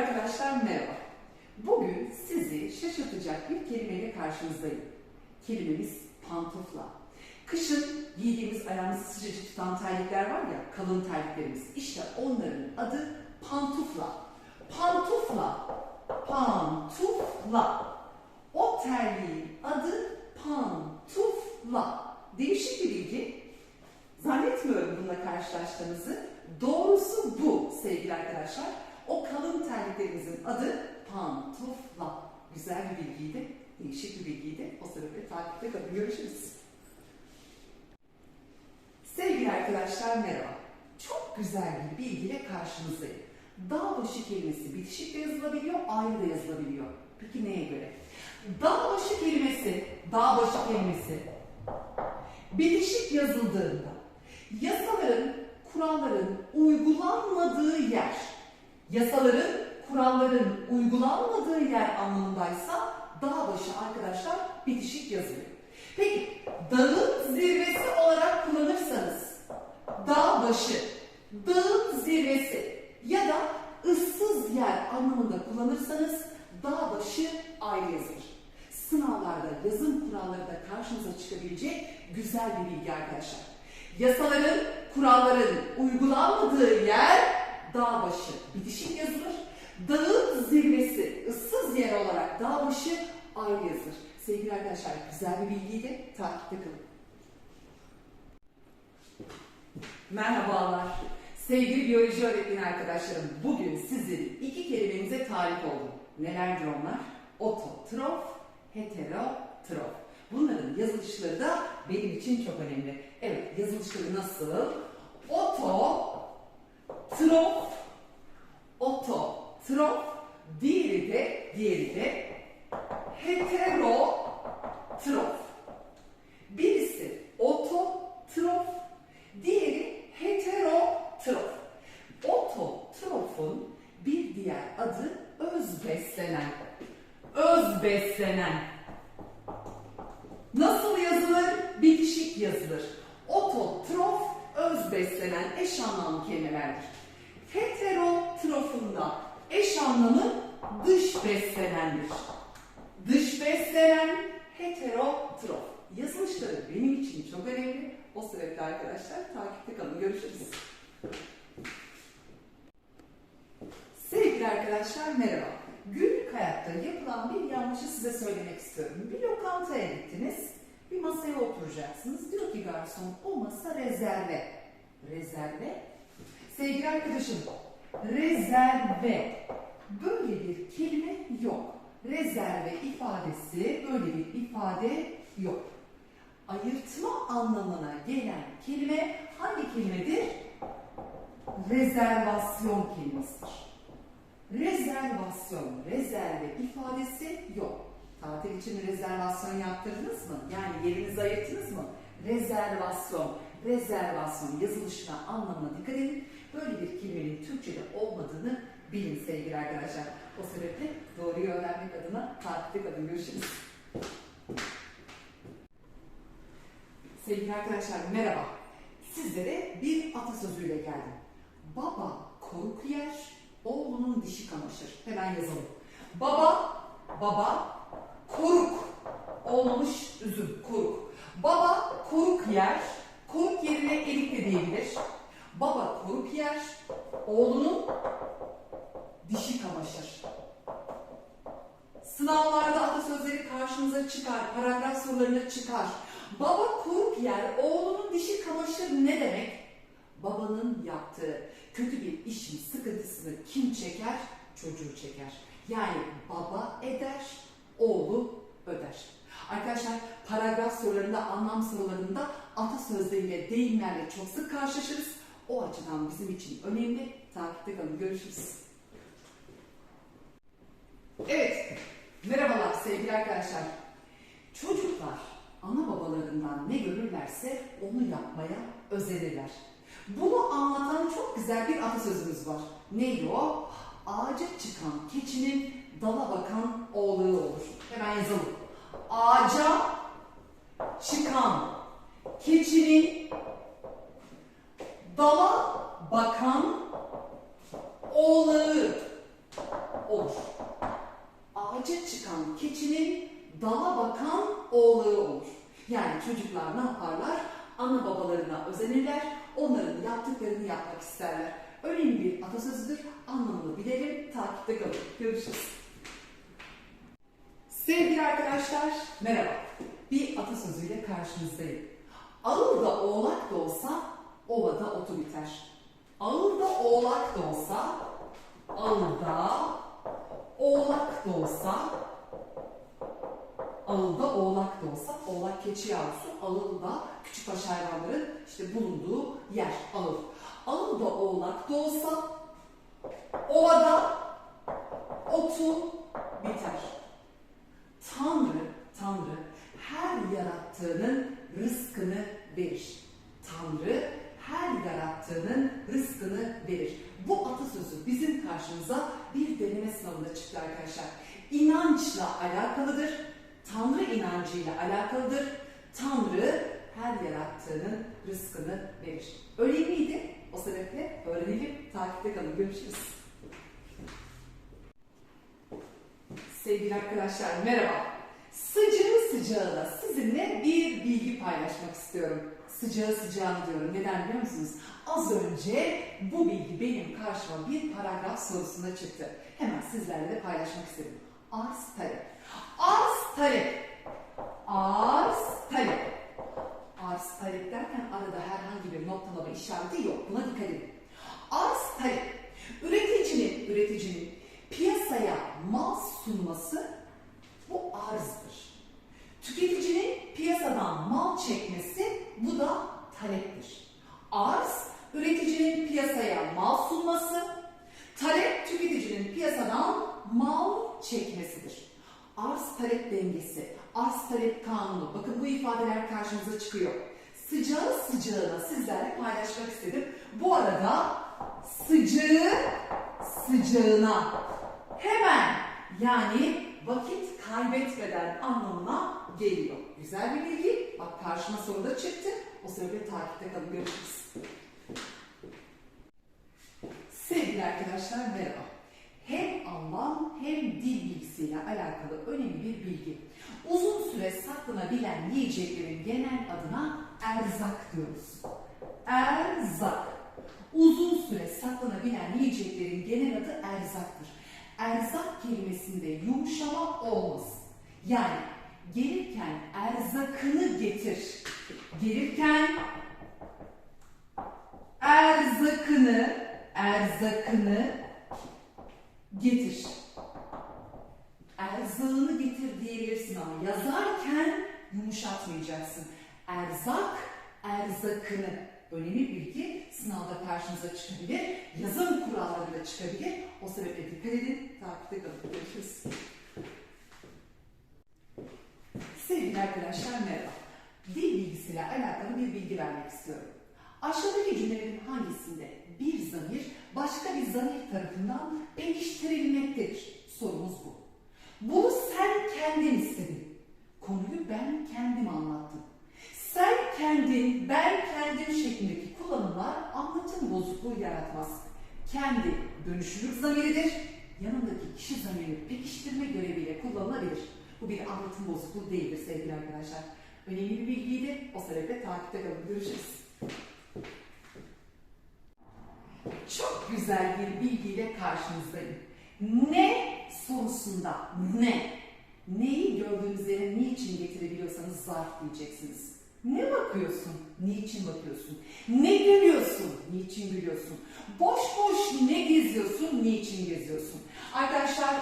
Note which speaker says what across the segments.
Speaker 1: arkadaşlar merhaba. Bugün sizi şaşırtacak bir kelimeyle karşınızdayım. Kelimemiz pantofla. Kışın giydiğimiz ayağımızı sıcacık tutan terlikler var ya, kalın terliklerimiz. İşte onların adı pantufla. Pantufla. Pantufla. O terliğin adı pantufla. Değişik bir bilgi. Zannetmiyorum bununla karşılaştığınızı. Doğrusu bu sevgili arkadaşlar. O kalın terliklerimizin adı pantufla. Güzel bir bilgiydi, değişik bir bilgiydi. O sebeple takipte kalın. Görüşürüz. Sevgili arkadaşlar merhaba. Çok güzel bir bilgiyle karşınızdayım. Dağbaşı kelimesi bitişik de yazılabiliyor, ayrı da yazılabiliyor. Peki neye göre? Dağbaşı kelimesi, dağbaşı kelimesi bitişik yazıldığında yasaların, kuralların uygulanmadığı yer, yasaların, kuralların uygulanmadığı yer anlamındaysa dağ başı arkadaşlar bitişik yazılıyor. Peki dağın zirvesi olarak kullanırsanız dağ başı, dağın zirvesi ya da ıssız yer anlamında kullanırsanız dağ başı ayrı yazılır. Sınavlarda yazım kuralları da karşınıza çıkabilecek güzel bir bilgi arkadaşlar. Yasaların, kuralların uygulanmadığı yer dağ başı bitişik yazılır. Dağın zirvesi ıssız yer olarak dağ başı ayrı yazılır. Sevgili arkadaşlar güzel bir bilgiydi. Takipte kalın. Merhabalar. Sevgili biyoloji öğretmeni arkadaşlarım, bugün sizin iki kelimenize talip oldum. Nelerdir onlar? Ototrof, heterotrof. Bunların yazılışları da benim için çok önemli. Evet, yazılışları nasıl? Oto, trof, oto, trof, diğeri de, diğeri de heterotrof. Birisi ototrof, diğeri heterotrof. Ototrofun bir diğer adı öz beslenen. Öz beslenen. Nasıl yazılır? Bitişik yazılır. Ototrof, öz beslenen eş anlamlı kelimelerdir. Heterotrofunda eş anlamı dış beslenendir. Dış beslenen, heterotrof. Yazılışları benim için çok önemli. O sebeple arkadaşlar takipte kalın. Görüşürüz. Sevgili arkadaşlar merhaba. Günlük hayatta yapılan bir yanlışı size söylemek istiyorum. Bir lokantaya gittiniz, bir masaya oturacaksınız. Diyor ki garson o masa rezerve. Rezerve? Sevgili arkadaşım, rezerve. Böyle bir kelime yok. Rezerve ifadesi, böyle bir ifade yok. Ayırtma anlamına gelen kelime hangi kelimedir? Rezervasyon kelimesidir. Rezervasyon, rezerve ifadesi yok. Tatil için rezervasyon yaptırdınız mı? Yani yerinizi ayırttınız mı? Rezervasyon, rezervasyon yazılışına, anlamına dikkat edin. Böyle bir kelimenin Türkçe'de olmadığını bilin sevgili arkadaşlar. O sebeple doğruyu öğrenmek adına takipte kalın. Görüşürüz. Sevgili arkadaşlar merhaba. Sizlere bir atasözüyle geldim. Baba koruk yer, oğlunun dişi kamaşır. Hemen yazalım. Baba, baba, koruk. Olmamış üzüm, koruk. Baba koruk yer, koruk yerine elik de diyebilir. Baba koruk yer, oğlunun dişi kamaşır. Sınavlarda atasözleri karşınıza çıkar, paragraf sorularında çıkar. Baba koruk yer, oğlunun dişi kamaşır ne demek? Babanın yaptığı kötü bir işin sıkıntısını kim çeker? Çocuğu çeker. Yani baba eder, oğlu öder. Arkadaşlar paragraf sorularında, anlam sorularında atasözleriyle, deyimlerle çok sık karşılaşırız. O açıdan bizim için önemli. Takipte kalın. Görüşürüz. Evet, merhabalar sevgili arkadaşlar. Çocuklar ana babalarından ne görürlerse onu yapmaya özenirler. Bunu anlatan çok güzel bir atasözümüz var. Neydi o? Ağaca çıkan keçinin dala bakan oğlu olur. Hemen yazalım. Ağaca çıkan keçinin dala bakan oğlağı bakan oğlağı olur. Yani çocuklar ne yaparlar? Ana babalarına özenirler, onların yaptıklarını yapmak isterler. Önemli bir atasözüdür, anlamını bilelim, takipte kalın. Görüşürüz. Sevgili arkadaşlar, merhaba. Bir atasözüyle karşınızdayım. Ağılda oğlak da olsa, ovada otu biter. Ağılda oğlak da olsa, ağılda oğlak da olsa, oğlak da olsa, oğlak keçi yavrusu, ağılda küçükbaş hayvanların işte bulunduğu yer, ağıl. Ağılda oğlak da olsa, ovada otu biter. Tanrı, Tanrı her yarattığının rızkını verir. Tanrı her yarattığının rızkını verir. Bu atasözü bizim karşımıza bir deneme sınavında çıktı arkadaşlar. İnançla alakalıdır. İnancıyla alakalıdır. Tanrı her yarattığının rızkını verir. Önemliydi. O sebeple öğrenelim. Takipte kalın. Görüşürüz. Sevgili arkadaşlar merhaba. Sıcağı sıcağına sizinle bir bilgi paylaşmak istiyorum. Sıcağı sıcağına diyorum. Neden biliyor musunuz? Az önce bu bilgi benim karşıma bir paragraf sorusunda çıktı. Hemen sizlerle de paylaşmak istedim. Arz talep. Arz talep. Arz talep. Arz talep derken arada herhangi bir noktalama işareti yok. Buna dikkat edin. Arz talep. Üreticinin, üreticinin piyasaya mal sunması bu arzdır. Tüketicinin piyasadan mal çekmesi bu da taleptir. Arz, üreticinin piyasaya mal sunması, talep tüketicinin piyasadan mal çekmesidir. Arz talep dengesi, arz talep kanunu. Bakın bu ifadeler karşımıza çıkıyor. Sıcağı sıcağına sizlerle paylaşmak istedim. Bu arada sıcağı sıcağına hemen yani vakit kaybetmeden anlamına geliyor. Güzel bir bilgi. Bak karşıma soruda çıktı. O sebeple takipte kalın. Görüşürüz. Sevgili arkadaşlar merhaba. Hem anlam hem dil bilgisiyle alakalı önemli bir bilgi. Uzun süre saklanabilen yiyeceklerin genel adına erzak diyoruz. Erzak. Uzun süre saklanabilen yiyeceklerin genel adı erzaktır. Erzak kelimesinde yumuşama olmaz. Yani gelirken erzakını getir. Gelirken erzakını, erzakını getir. Erzağını getir diyebilirsin ama yazarken yumuşatmayacaksın. Erzak, erzakını. Önemli bilgi sınavda karşınıza çıkabilir. Yazım kuralları da çıkabilir. O sebeple dikkat edin. Takipte kalın. Görüşürüz. Sevgili arkadaşlar merhaba. Dil bilgisiyle alakalı bir bilgi vermek istiyorum. Aşağıdaki cümlelerin hangisinde bir zamir başka bir zamir tarafından pekiştirilmektedir? Sorumuz bu. Bunu sen kendin istedin. Konuyu ben kendim anlattım. Sen kendin, ben kendim şeklindeki kullanımlar anlatım bozukluğu yaratmaz. Kendi dönüşülür zamiridir. Yanındaki kişi zamirini pekiştirme göreviyle kullanılabilir. Bu bir anlatım bozukluğu değildir sevgili arkadaşlar. Önemli bir bilgiydi. O sebeple takipte kalın. Görüşürüz. Çok güzel bir bilgiyle karşınızdayım. Ne sorusunda ne? Neyi gördüğünüz yere niçin getirebiliyorsanız zarf diyeceksiniz. Ne bakıyorsun? Niçin bakıyorsun? Ne gülüyorsun? Niçin gülüyorsun? Boş boş ne geziyorsun? Niçin geziyorsun? Arkadaşlar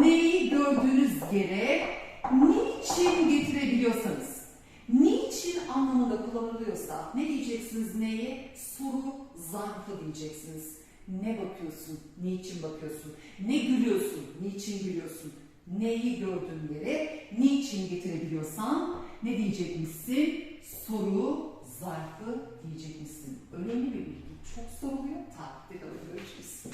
Speaker 1: neyi gördüğünüz yere niçin getirebiliyorsanız, niçin anlamında kullanılıyorsa ne diyeceksiniz neye? Soru zarfı diyeceksiniz. Ne bakıyorsun? Niçin bakıyorsun? Ne gülüyorsun? Niçin gülüyorsun? Neyi gördüğün yere niçin getirebiliyorsan ne diyecekmişsin? Soru zarfı diyecekmişsin. Önemli bir bilgi. Çok soruluyor. Kalın. Görüşürüz.